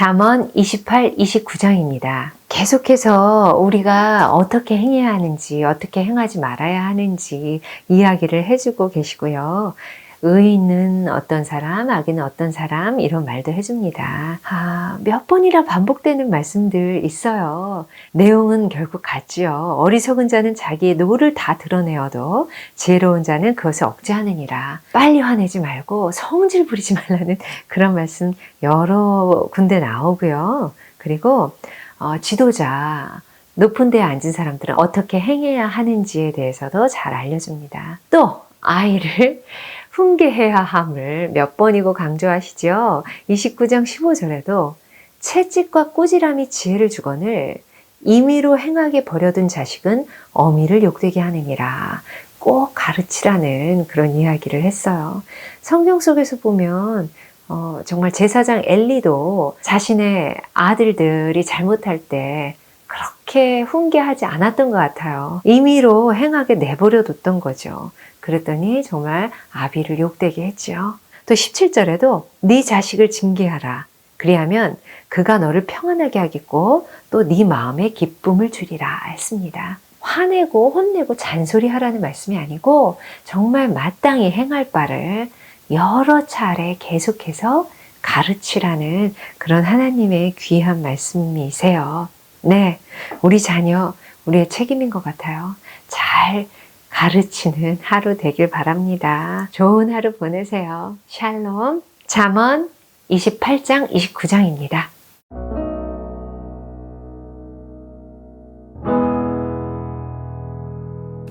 잠언 28, 29장입니다. 계속해서 우리가 어떻게 행해야 하는지, 어떻게 행하지 말아야 하는지 이야기를 해주고 계시고요. 의인은 어떤 사람, 악인은 어떤 사람, 이런 말도 해줍니다. 아, 몇 번이나 반복되는 말씀들 있어요. 내용은 결국 같지요. 어리석은 자는 자기의 노를 다 드러내어도 지혜로운 자는 그것을 억제하느니라. 빨리 화내지 말고 성질 부리지 말라는 그런 말씀 여러 군데 나오고요. 그리고 어, 지도자, 높은 데에 앉은 사람들은 어떻게 행해야 하는지에 대해서도 잘 알려줍니다. 또 아이를 훈계해야 함을 몇 번이고 강조하시죠. 29장 15절에도 채찍과 꾸지람이 지혜를 주거늘 임의로 행하게 버려둔 자식은 어미를 욕되게 하느니라. 꼭 가르치라는 그런 이야기를 했어요. 성경 속에서 보면 어, 정말 제사장 엘리도 자신의 아들들이 잘못할 때 그렇게 훈계하지 않았던 것 같아요. 임의로 행하게 내버려 뒀던 거죠. 그랬더니 정말 아비를 욕되게 했죠. 또 17절에도 네 자식을 징계하라. 그리하면 그가 너를 평안하게 하겠고 또 네 마음에 기쁨을 주리라 했습니다. 화내고 혼내고 잔소리하라는 말씀이 아니고 정말 마땅히 행할 바를 여러 차례 계속해서 가르치라는 그런 하나님의 귀한 말씀이세요. 네, 우리 자녀, 우리의 책임인 것 같아요. 잘 가르치는 하루 되길 바랍니다. 좋은 하루 보내세요. 샬롬. 잠언 28장 29장입니다.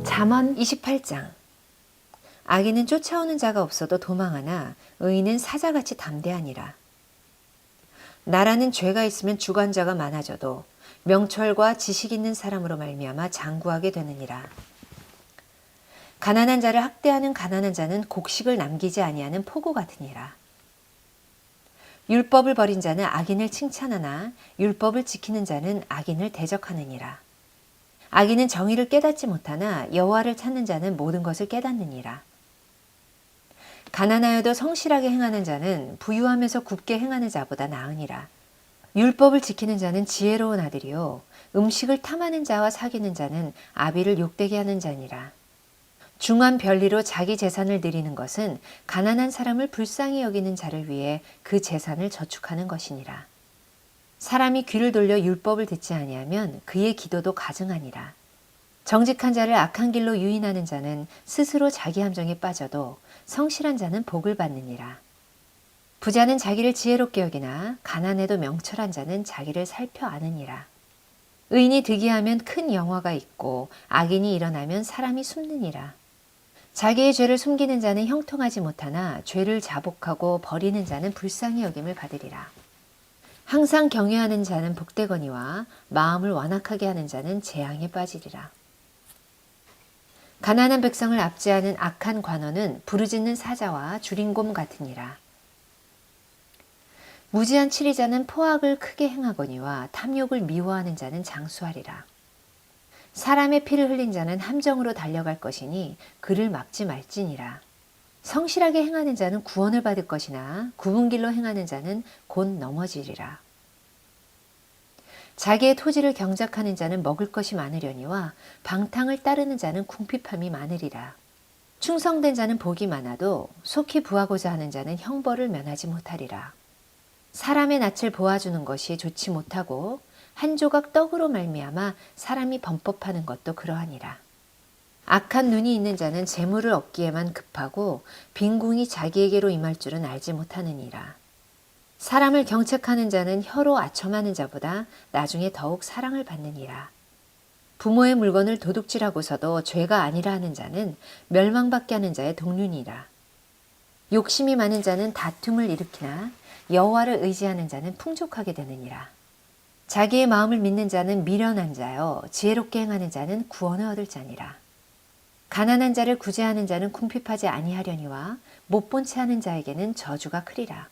잠언 28장 악인은 쫓아오는 자가 없어도 도망하나 의인은 사자같이 담대하니라. 나라는 죄가 있으면 주관자가 많아져도 명철과 지식 있는 사람으로 말미암아 장구하게 되느니라. 가난한 자를 학대하는 가난한 자는 곡식을 남기지 아니하는 포구 같으니라. 율법을 버린 자는 악인을 칭찬하나 율법을 지키는 자는 악인을 대적하느니라. 악인은 정의를 깨닫지 못하나 여호와를 찾는 자는 모든 것을 깨닫느니라. 가난하여도 성실하게 행하는 자는 부유하면서 굽게 행하는 자보다 나으니라. 율법을 지키는 자는 지혜로운 아들이요 음식을 탐하는 자와 사귀는 자는 아비를 욕되게 하는 자니라. 중한 별리로 자기 재산을 들이는 것은 가난한 사람을 불쌍히 여기는 자를 위해 그 재산을 저축하는 것이니라. 사람이 귀를 돌려 율법을 듣지 아니하면 그의 기도도 가증하니라. 정직한 자를 악한 길로 유인하는 자는 스스로 자기 함정에 빠져도 성실한 자는 복을 받느니라. 부자는 자기를 지혜롭게 여기나 가난해도 명철한 자는 자기를 살펴 아느니라. 의인이 득이하면 큰 영화가 있고 악인이 일어나면 사람이 숨느니라. 자기의 죄를 숨기는 자는 형통하지 못하나 죄를 자복하고 버리는 자는 불쌍히 여김을 받으리라. 항상 경외하는 자는 복되거니와 마음을 완악하게 하는 자는 재앙에 빠지리라. 가난한 백성을 압제하는 악한 관원은 부르짖는 사자와 주린곰 같으니라. 무지한 치리자는 포악을 크게 행하거니와 탐욕을 미워하는 자는 장수하리라. 사람의 피를 흘린 자는 함정으로 달려갈 것이니 그를 막지 말지니라. 성실하게 행하는 자는 구원을 받을 것이나 굽은 길로 행하는 자는 곧 넘어지리라. 자기의 토지를 경작하는 자는 먹을 것이 많으려니와 방탕을 따르는 자는 궁핍함이 많으리라. 충성된 자는 복이 많아도 속히 부하고자 하는 자는 형벌을 면하지 못하리라. 사람의 낯을 보아주는 것이 좋지 못하고 한 조각 떡으로 말미암아 사람이 범법하는 것도 그러하니라. 악한 눈이 있는 자는 재물을 얻기에만 급하고 빈궁이 자기에게로 임할 줄은 알지 못하느니라. 사람을 경책하는 자는 혀로 아첨하는 자보다 나중에 더욱 사랑을 받느니라. 부모의 물건을 도둑질하고서도 죄가 아니라 하는 자는 멸망받게 하는 자의 동륜이라. 욕심이 많은 자는 다툼을 일으키나 여호와를 의지하는 자는 풍족하게 되느니라. 자기의 마음을 믿는 자는 미련한 자요 지혜롭게 행하는 자는 구원을 얻을 자니라. 가난한 자를 구제하는 자는 궁핍하지 아니하려니와 못 본 채 하는 자에게는 저주가 크리라.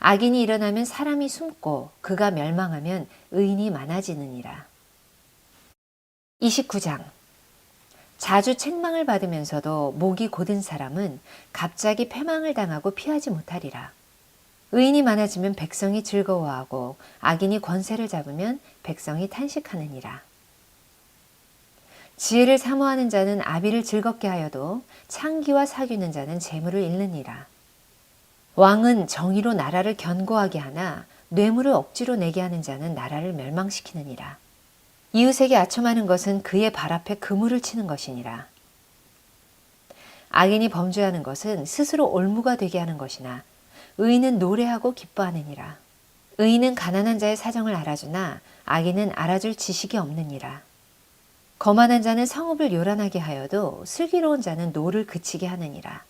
악인이 일어나면 사람이 숨고 그가 멸망하면 의인이 많아지느니라. 29장 자주 책망을 받으면서도 목이 곧은 사람은 갑자기 패망을 당하고 피하지 못하리라. 의인이 많아지면 백성이 즐거워하고 악인이 권세를 잡으면 백성이 탄식하느니라. 지혜를 사모하는 자는 아비를 즐겁게 하여도 창기와 사귀는 자는 재물을 잃느니라. 왕은 정의로 나라를 견고하게 하나 뇌물을 억지로 내게 하는 자는 나라를 멸망시키느니라. 이웃에게 아첨하는 것은 그의 발 앞에 그물을 치는 것이니라. 악인이 범죄하는 것은 스스로 올무가 되게 하는 것이나 의인은 노래하고 기뻐하느니라. 의인은 가난한 자의 사정을 알아주나 악인은 알아줄 지식이 없느니라. 거만한 자는 성읍을 요란하게 하여도 슬기로운 자는 노를 그치게 하느니라.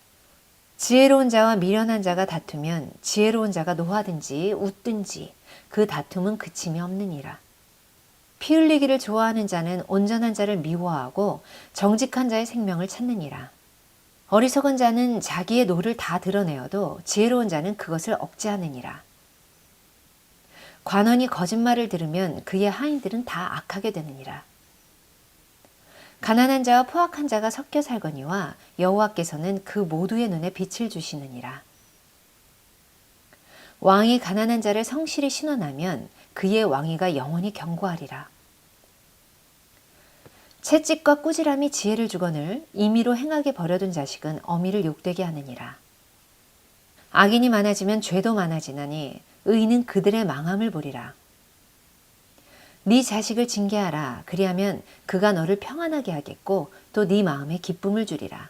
지혜로운 자와 미련한 자가 다투면 지혜로운 자가 노하든지 웃든지 그 다툼은 그침이 없느니라. 피 흘리기를 좋아하는 자는 온전한 자를 미워하고 정직한 자의 생명을 찾느니라. 어리석은 자는 자기의 노를 다 드러내어도 지혜로운 자는 그것을 억제하느니라. 관원이 거짓말을 들으면 그의 하인들은 다 악하게 되느니라. 가난한 자와 포악한 자가 섞여 살거니와 여호와께서는 그 모두의 눈에 빛을 주시느니라. 왕이 가난한 자를 성실히 신원하면 그의 왕위가 영원히 견고하리라. 채찍과 꾸지람이 지혜를 주거늘 임의로 행하게 버려둔 자식은 어미를 욕되게 하느니라. 악인이 많아지면 죄도 많아지나니 의인은 그들의 망함을 보리라. 네 자식을 징계하라. 그리하면 그가 너를 평안하게 하겠고 또 네 마음에 기쁨을 주리라.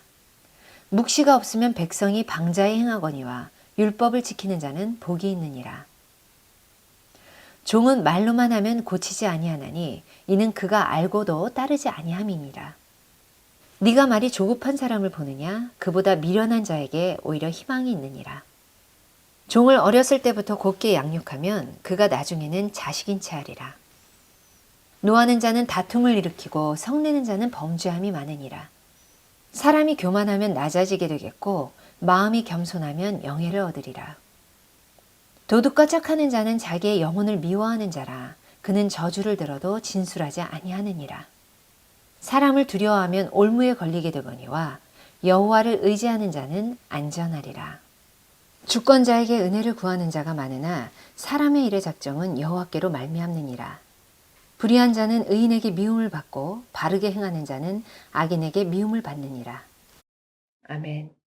묵시가 없으면 백성이 방자에 행하거니와 율법을 지키는 자는 복이 있느니라. 종은 말로만 하면 고치지 아니하나니 이는 그가 알고도 따르지 아니함이니라. 네가 말이 조급한 사람을 보느냐 그보다 미련한 자에게 오히려 희망이 있느니라. 종을 어렸을 때부터 곱게 양육하면 그가 나중에는 자식인 채 하리라. 노하는 자는 다툼을 일으키고 성내는 자는 범죄함이 많으니라. 사람이 교만하면 낮아지게 되겠고 마음이 겸손하면 영예를 얻으리라. 도둑과 착하는 자는 자기의 영혼을 미워하는 자라 그는 저주를 들어도 진술하지 아니하느니라. 사람을 두려워하면 올무에 걸리게 되거니와 여호와를 의지하는 자는 안전하리라. 주권자에게 은혜를 구하는 자가 많으나 사람의 일의 작정은 여호와께로 말미암느니라. 불의한 자는 의인에게 미움을 받고 바르게 행하는 자는 악인에게 미움을 받느니라. 아멘.